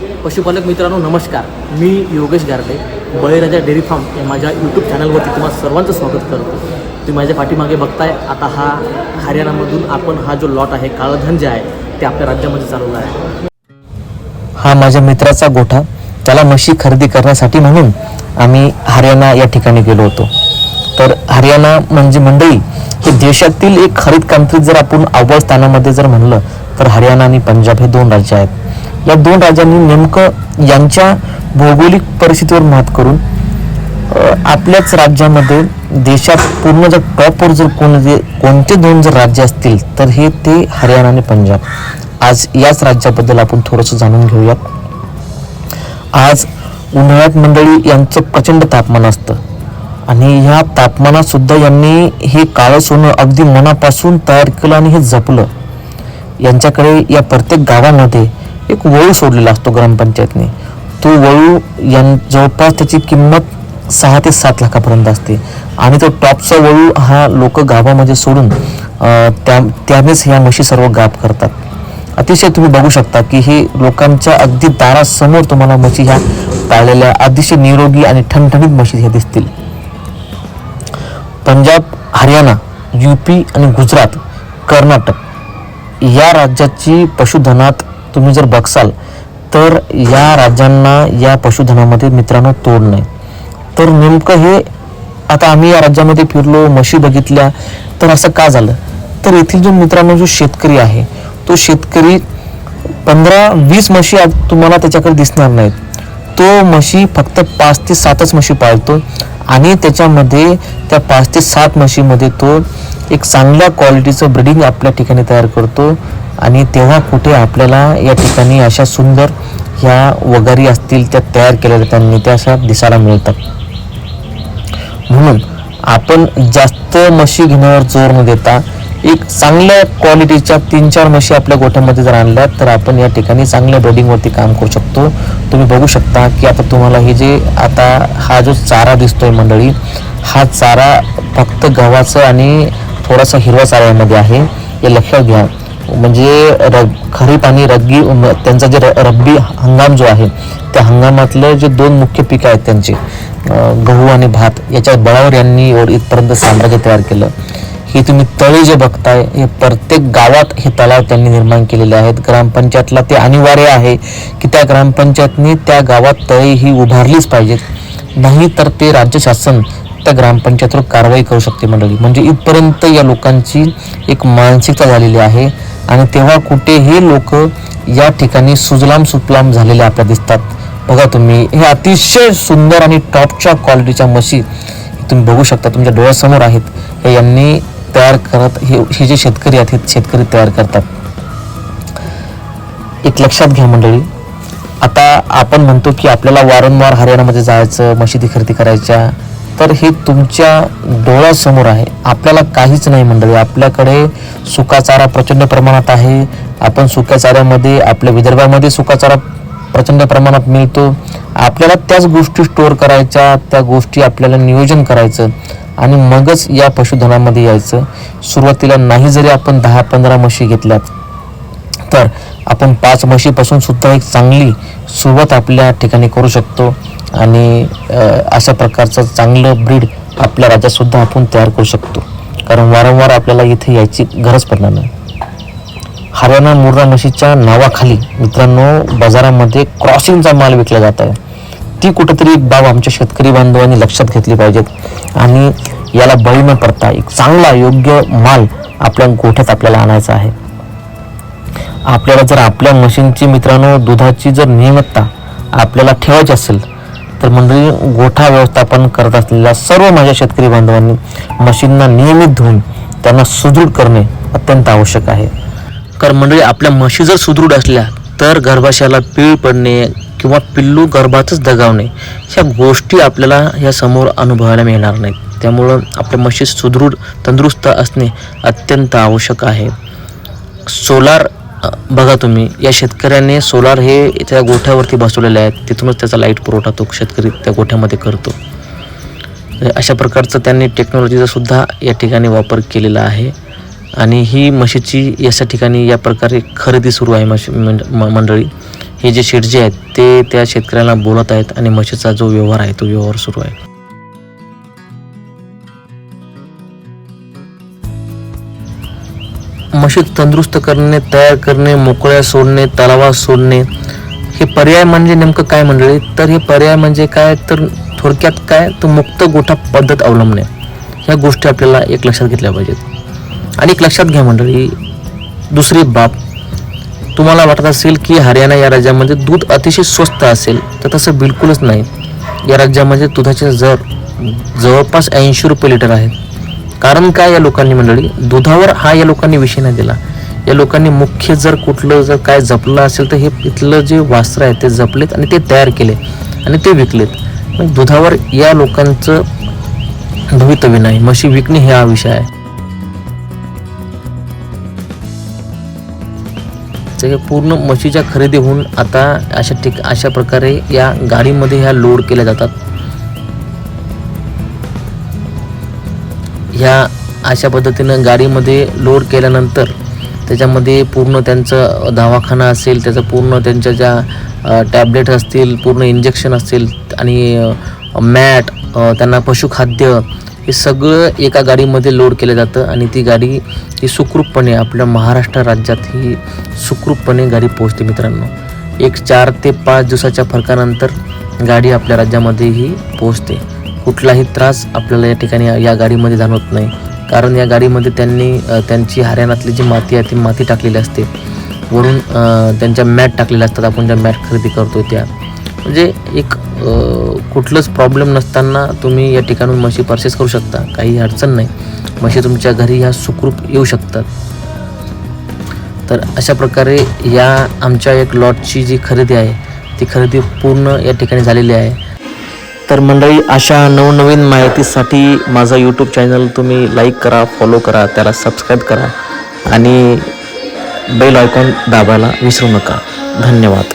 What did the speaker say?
पशुपालक मित्रांनो नमस्कार. मी योगेश गारडे बळीराजा डेअरी फार्म या माझ्या यूट्यूब चॅनलवरती तुम्हाला सर्वांचं स्वागत करतो. तुम्ही माझ्या पाठीमागे बघताय आता हा हरियाणामधून आपण हा जो लॉट आहे काळधन जे आहे ते आपल्या राज्यामध्ये चालवला आहे. हा माझ्या मित्राचा गोठा त्याला म्हशी खरेदी करण्यासाठी म्हणून आम्ही हरियाणा या ठिकाणी गेलो होतो. तर हरियाणा म्हणजे मंडळी हे देशातील एक हरित क्रांतीत जर आपण अव्वल स्थानामध्ये जर म्हणलं तर हरियाणा आणि पंजाब हे दोन राज्य आहेत. या दोन राजांनी नेमकं यांच्या भौगोलिक परिस्थितीवर मात करून आपल्याच राज्यामध्ये देशात पूर्ण जर टॉपवर जर कोण जे कोणते दोन जर राज्य असतील तर हे ते हरियाणा आणि पंजाब. आज याच राज्याबद्दल आपण थोडंसं जाणून घेऊयात. आज उन्हाळ्यात मंडळी यांचं प्रचंड तापमान असतं. आणि ह्या तापमानात सुद्धा यांनी हे काळं सोनं अगदी मनापासून तयार केलं आणि हे जपलं. यांच्याकडे या प्रत्येक गावामध्ये एक वळू सोडलेला असतो ग्रामपंचायतने. तो वळू यां जवळपास त्याची किंमत सहा ते सात लाखापर्यंत असते. आणि तो टॉपचा वळू हा लोक गावामध्ये सोडून त्या त्यानेच ह्या म्हशी सर्व गाप करतात. अतिशय तुम्ही बघू शकता की हे लोकांच्या अगदी दारासमोर तुम्हाला म्हशी ह्या पाळलेल्या अतिशय निरोगी आणि ठणठणीत म्हशी ह्या दिसतील. पंजाब हरियाणा यूपी आणि गुजरात कर्नाटक या राज्याची पशुधनात तुम्ही जर बघसाल तर या राज्यांना या पशुधनामध्ये मित्रांनो तोड नाही. तर नेमकं हे आता आम्ही या राज्यामध्ये फिरलो म्हशी बघितल्या तर असं का झालं? तर येथील जो मित्रांनो जो शेतकरी आहे तो शेतकरी पंधरा वीस म्हशी आज तुम्हाला त्याच्याकडे दिसणार नाहीत. तो म्हशी फक्त पाच ते सातच म्हशी पाळतो आणि त्याच्यामध्ये त्या पाच ते सात म्हशीमध्ये तो एक चांगल्या क्वालिटीचं ब्रिडिंग आपल्या ठिकाणी तयार करतो. आणि तेव्हा कुठे आपल्याला या ठिकाणी अशा सुंदर ह्या वगारी असतील त्या तयार केलेल्या त्यांनी त्या अशा दिसायला मिळतात. म्हणून आपण जास्त म्हशी घेण्यावर जोर न देता एक चांगल्या क्वालिटीच्या तीन चार म्हशी आपल्या गोठ्यामध्ये जर आणल्या तर आपण या ठिकाणी चांगल्या ब्रिडिंगवरती काम करू शकतो. तुम्ही बघू शकता की आता तुम्हाला हे जे आता हा जो चारा दिसतोय मंडळी हा चारा फक्त गव्हाचं आणि थोडासा हिरवा चाऱ्यामध्ये आहे. हे लक्षात घ्या. म्हणजे र खरीप आणि रब्बी त्यांचा जे र- रब्बी हंगाम जो आहे त्या हंगामातलं जे दोन मुख्य पिकं आहेत त्यांचे गहू आणि भात याच्या बळावर यांनी एवढं इथपर्यंत साम्राज्य तयार केलं. हे तुम्ही तळे जे बघताय हे प्रत्येक गावात हे तलाव त्यांनी निर्माण केलेले आहेत. ग्रामपंचायतला ते अनिवार्य आहे की त्या ग्रामपंचायतनी त्या गावात तळे ही उभारलीच पाहिजेत. नाही तर ते राज्य शासन त्या ग्रामपंचायतवर कारवाई करू शकते मंडळी. म्हणजे इथपर्यंत या लोकांची एक मानसिकता झालेली आहे आणि तेव्हा कुठेही लोक या ठिकाणी सुजलाम सुफलाम झालेले आपल्याला दिसतात. बघा तुम्ही हे अतिशय सुंदर आणि टॉपच्या क्वालिटीच्या मशी तुम्ही बघू शकता तुमच्या डोळ्यासमोर आहेत. हे यांनी तयार करत हे हे जे शेतकरी आहेत हे शेतकरी तयार करतात. एक लक्षात घ्या मंडळी. आता आपण म्हणतो की आपल्याला वारंवार हरियाणामध्ये जायचं मशिदी खरेदी करायच्या तर हे तुमच्या डोळ्यासमोर आहे. आपल्याला काहीच नाही मंडळी. आपल्याकडे सुका चारा प्रचंड प्रमाणात आहे. आपण सुक्या चाऱ्यामध्ये आपल्या विदर्भामध्ये सुका चारा प्रचंड प्रमाणात मिळतो. आपल्याला त्याच गोष्टी स्टोअर करायच्या त्या गोष्टी आपल्याला नियोजन करायचं आणि मगच या पशुधनामध्ये यायचं. सुरुवातीला नाही जरी आपण दहा पंधरा म्हशी घेतल्यात तर आपण पाच म्हशीपासून सुद्धा एक चांगली सुरुवात आपल्या ठिकाणी करू शकतो. आणि अशा प्रकारचं चांगलं ब्रीड आपल्या राज्यातसुद्धा आपण तयार करू शकतो. कारण वारंवार आपल्याला इथे यायची गरज पडणार नाही. हरियाणा मुर्रा म्हशीच्या नावाखाली मित्रांनो बाजारामध्ये क्रॉसिंगचा माल विकला जात आहे. ती कुठेतरी एक बाब आमच्या शेतकरी बांधवांनी लक्षात घेतली पाहिजेत. आणि याला बळी न पडता एक चांगला योग्य माल आपल्या गोठ्यात आपल्याला आणायचा आहे. आपल्याला जर आपल्या मशीनची मित्रांनो दुधाची जर नियमितता आपल्याला ठेवायची असेल तर मंडळी गोठा व्यवस्थापन करत असलेल्या सर्व माझ्या शेतकरी बांधवांनी मशीनना नियमित धुवून त्यांना सुदृढ करणे अत्यंत आवश्यक आहे. कारण मंडळी आपल्या म्हशी जर सुदृढ असल्या तर गर्भाशयाला पीळ पडणे किंवा पिल्लू गर्भातच दगावणे ह्या गोष्टी आपल्याला या समोर अनुभवायला मिळणार नाहीत. त्यामुळं आपल्या म्हशी सुदृढ तंदुरुस्त असणे अत्यंत आवश्यक आहे. सोलार बघा तुम्ही या शेतकऱ्याने सोलार हे त्या गोठ्यावरती बसवलेले आहेत तिथूनच त्याचा लाइट पुरवठा तो शेतकरी त्या गोठ्यामध्ये करतो. अशा प्रकारचं त्यांनी टेक्नॉलॉजीचा सुद्धा या ठिकाणी वापर केलेला आहे. आणि ही म्हशीची याच्या ठिकाणी या प्रकारे खरेदी सुरू आहे म्हशी मंड- म- मंडळी. हे जे शेटजी आहेत ते त्या शेतकऱ्याला बोलत आहेत आणि म्हशीचा जो व्यवहार आहे तो व्यवहार सुरू आहे. मशीद तंदुरुस्त करणे तयार करणे मोकळ्या सोडणे तलावात सोडणे हे पर्याय म्हणजे नेमकं काय मंडळी? तर हे पर्याय म्हणजे काय? तर थोडक्यात काय? तर मुक्त गोठा पद्धत अवलंबणे. ह्या गोष्टी आपल्याला एक लक्षात घेतल्या पाहिजेत. आणि एक लक्षात घ्या मंडळी दुसरी बाब तुम्हाला वाटत असेल की हरियाणा या राज्यामध्ये दूध अतिशय स्वस्त असेल तर तसं बिलकुलच नाही. या राज्यामध्ये दुधाचे जर जवळपास ऐंशी रुपये लिटर आहेत कारण काय या लोकांनी मंडळी? दुधावर हा या लोकांनी विषय नाही दिला. या लोकांनी मुख्य जर कुठलं जर काय जपलं असेल तर हे इथलं जे वास्त्र आहे ते जपलेत आणि ते तयार केले आणि ते विकलेत. मग दुधावर या लोकांचं भवितव्य नाही. म्हशी विकणे हे हा विषय आहे. पूर्ण म्हशीच्या खरेदी होऊन आता अशा ठिक अशा प्रकारे या गाडीमध्ये ह्या लोड केल्या जातात. ह्या अशा पद्धतीनं गाडीमध्ये लोड केल्यानंतर त्याच्यामध्ये पूर्ण त्यांचं दवाखाना असेल त्याचं पूर्ण त्यांच्या ज्या टॅबलेट असतील पूर्ण इंजेक्शन असतील आणि मॅट त्यांना पशुखाद्य हे सगळं एका गाडीमध्ये लोड केलं जातं. आणि ती गाडी ही सुखरूपपणे आपल्या महाराष्ट्र राज्यात ही सुखरूपपणे गाडी पोहोचते मित्रांनो. एक चार ते पाच दिवसाच्या फरकानंतर गाडी आपल्या राज्यामध्ये ही पोहोचते. कुठलाही त्रास आपल्याला या ठिकाणी या गाडीमध्ये जाणवत नाही. कारण या गाडीमध्ये त्यांनी त्यांची हरियाणातली जी माती आहे ती माती टाकलेली असते. वरून त्यांच्या मॅट टाकलेल्या असतात. आपण ज्या मॅट खरेदी करतो त्या. म्हणजे एक कुठलंच प्रॉब्लेम नसताना तुम्ही या ठिकाणून म्हशी परचेस करू शकता. काही अडचण नाही. म्हशी तुमच्या घरी ह्या सुखरूप येऊ शकतात. तर अशा प्रकारे या आमच्या एक लॉटची जी खरेदी आहे ती खरेदी पूर्ण या ठिकाणी झालेली आहे. तर मंडळी अशा नवनवीन माहितीसाठी माझा यूट्यूब चॅनल तुम्ही लाईक करा फॉलो करा त्याला सबस्क्राईब करा आणि बेल आयकॉन दाबायला विसरू नका. धन्यवाद.